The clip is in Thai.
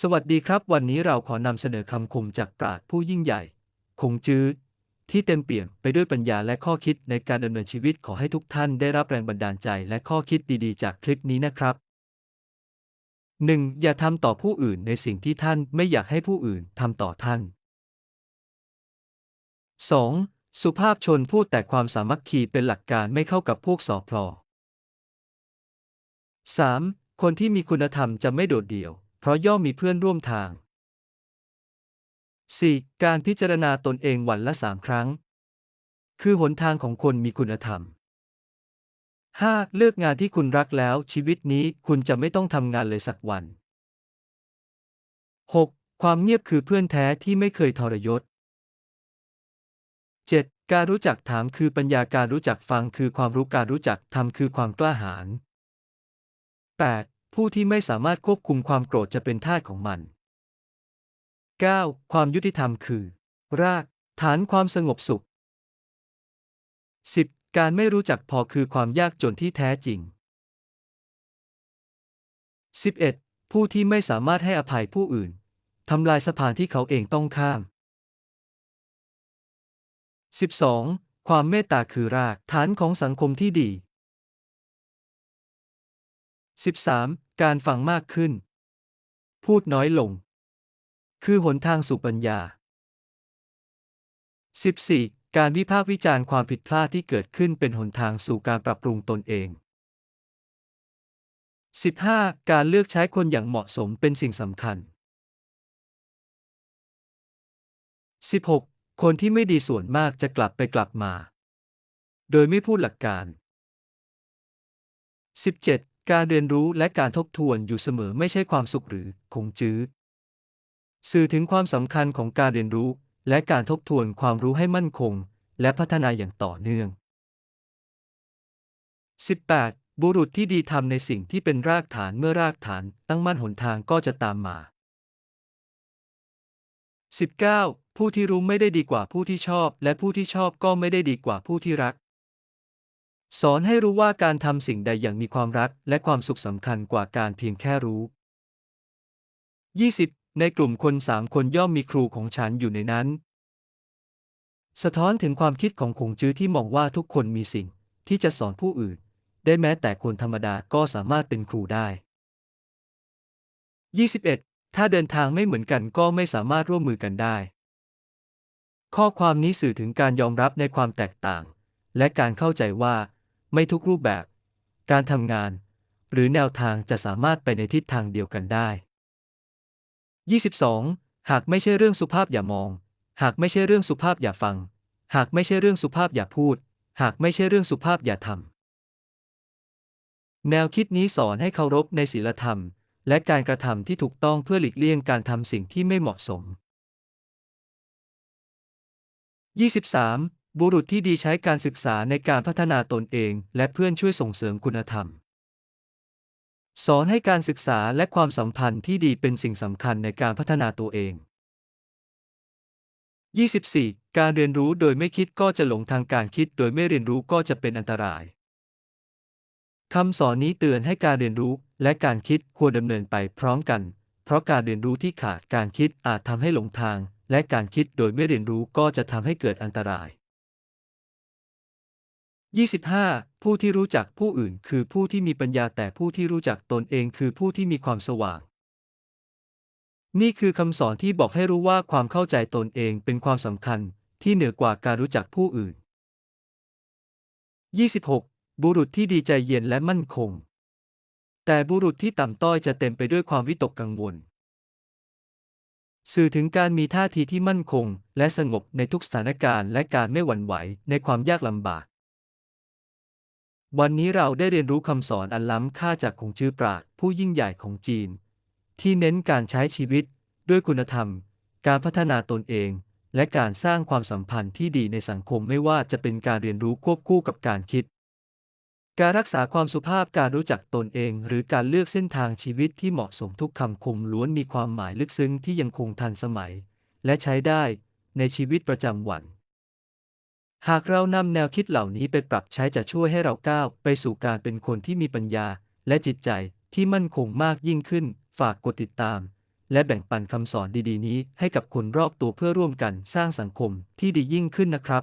สวัสดีครับ วันนี้เราขอนำเสนอคำคมจากปราชญ์ผู้ยิ่งใหญ่ คงจื้อ ที่เต็มเปี่ยมไปด้วยปัญญาและข้อคิดในการดำเนินชีวิตขอให้ทุกท่านได้รับแรงบันดาลใจและข้อคิดดีๆ จากคลิปนี้นะครับ 1. อย่าทำต่อผู้อื่นในสิ่งที่ท่านไม่อยากให้ผู้อื่นทำต่อท่าน 2. สุภาพชนพูดแต่ความสามัคคีเป็นหลักการไม่เข้ากับพวกสอพลอ 3. คนที่มีคุณธรรมจะไม่โดดเดี่ยว เพราะย่อมมีเพื่อนร่วมทาง 4. การพิจารณาตนเองวันละสามครั้ง คือหนทางของคนมีคุณธรรม 5. เลือกงานที่คุณรักแล้วชีวิตนี้คุณจะไม่ต้องทำงานเลยสักวัน 6. ความเงียบคือเพื่อนแท้ที่ไม่เคยทรยศ 7. การรู้จักถามคือปัญญาการรู้จักฟังคือความรู้การรู้จักทำคือความกล้าหาญ 8. ผู้ที่ไม่สามารถควบคุมความโกรธจะเป็นทาสของมัน 9. ความยุติธรรมคือ ราก ฐานความสงบสุข 10. การไม่รู้จักพอคือความยากจนที่แท้จริง 11. ผู้ที่ไม่สามารถให้อภัยผู้อื่น ทำลายสะพานที่เขาเองต้องข้าม 12. ความเมตตาคือรากฐานของสังคมที่ดี 13. การฟังมากขึ้น พูดน้อยลง คือหนทางสู่ปัญญา 14. การวิพากษ์วิจารณ์ความผิดพลาดที่เกิดขึ้นเป็นหนทางสู่การปรับปรุงตนเอง 15. การเลือกใช้คนอย่างเหมาะสมเป็นสิ่งสำคัญ 16. คนที่ไม่ดีส่วนมากจะกลับไปกลับมา โดยไม่พูดหลักการ 17. การเรียนรู้และการทบทวนอยู่เสมอไม่ใช่ความสุขหรือคงจื้อ สื่อถึงความสำคัญของการเรียนรู้ และการทบทวนความรู้ให้มั่นคง และพัฒนาอย่างต่อเนื่อง 18. บุรุษที่ดีทำในสิ่งที่เป็นรากฐานเมื่อรากฐานตั้งมั่นหนทางก็จะตามมา 19. ผู้ที่รู้ไม่ได้ดีกว่าผู้ที่ชอบ และผู้ที่ชอบก็ไม่ได้ดีกว่าผู้ที่รัก สอนให้รู้ว่าการทำสิ่งใดอย่างมีความรักและความสุขสำคัญกว่าการเพียงแค่รู้ 20. ในกลุ่มคนสามคนย่อมมีครูของฉันอยู่ในนั้น สะท้อนถึงความคิดของคงจื้อที่มองว่าทุกคนมีสิ่งที่จะสอนผู้อื่น ได้แม้แต่คนธรรมดาก็สามารถเป็นครูได้ 21. ถ้าเดินทางไม่เหมือนกันก็ไม่สามารถร่วมมือกันได้ ข้อความนี้สื่อถึงการยอมรับในความแตกต่าง และการเข้าใจว่า ไม่ทุกรูปแบบ การทำงาน หรือแนวทางจะสามารถไปในทิศทางเดียวกันได้ 22. หากไม่ใช่เรื่องสุภาพอย่ามอง หากไม่ใช่เรื่องสุภาพอย่าฟัง หากไม่ใช่เรื่องสุภาพอย่าพูด หากไม่ใช่เรื่องสุภาพอย่าทำแนวคิดนี้สอนให้เคารพในศีลธรรม และการกระทำที่ถูกต้องเพื่อหลีกเลี่ยงการทำสิ่งที่ไม่เหมาะสม 23. บุรุษที่ดีใช้การศึกษาในการพัฒนาตนเอง และเพื่อนช่วยส่งเสริมคุณธรรม สอนให้การศึกษาและความสัมพันธ์ที่ดีเป็นสิ่งสำคัญในการพัฒนาตัวเอง 24. การเรียนรู้โดยไม่คิดก็จะหลงทางการคิด โดยไม่เรียนรู้ก็จะเป็นอันตรายคำสอนนี้เตือนให้การเรียนรู้และการคิดควรดำเนินไปพร้อมกัน เพราะการเรียนรู้ที่ขาดการคิดอาจทำให้หลงทาง และการคิดโดยไม่เรียนรู้ก็จะทำให้เกิดอันตราย 25. ผู้ที่รู้จักผู้อื่นคือผู้ที่มีปัญญาแต่ผู้ที่รู้จักตนเองคือผู้ที่มีความสว่าง นี่คือคำสอนที่บอกให้รู้ว่าความเข้าใจตนเองเป็นความสำคัญที่เหนือกว่าการรู้จักผู้อื่น 26. บุรุษที่ดีใจเย็นและมั่นคง แต่บุรุษที่ต่ำต้อยจะเต็มไปด้วยความวิตกกังวล สื่อถึงการมีท่าทีที่มั่นคง และสงบในทุกสถานการณ์และการไม่หวั่นไหวในความยากลำบาก วันนี้เราได้เรียนรู้คำสอนอันล้ำค่าจากคงจื้อปราดผู้ยิ่งใหญ่ของจีน ที่เน้นการใช้ชีวิตด้วยคุณธรรม การพัฒนาตนเอง และการสร้างความสัมพันธ์ที่ดีในสังคมไม่ว่าจะเป็นการเรียนรู้ควบคู่กับการคิด การรักษาความสุภาพการรู้จักตนเอง หรือการเลือกเส้นทางชีวิตที่เหมาะสมทุกคำคมล้วนมีความหมายลึกซึ้งที่ยังคงทันสมัย และใช้ได้ในชีวิตประจำวัน หากเรานำแนวคิดเหล่านี้ไปปรับใช้จะช่วยให้เราก้าวไปสู่การเป็นคนที่มีปัญญา และจิตใจที่มั่นคงมากยิ่งขึ้น ฝากกดติดตาม และแบ่งปันคำสอนดีๆ นี้ให้กับคนรอบตัวเพื่อร่วมกันสร้างสังคมที่ดียิ่งขึ้นนะครับ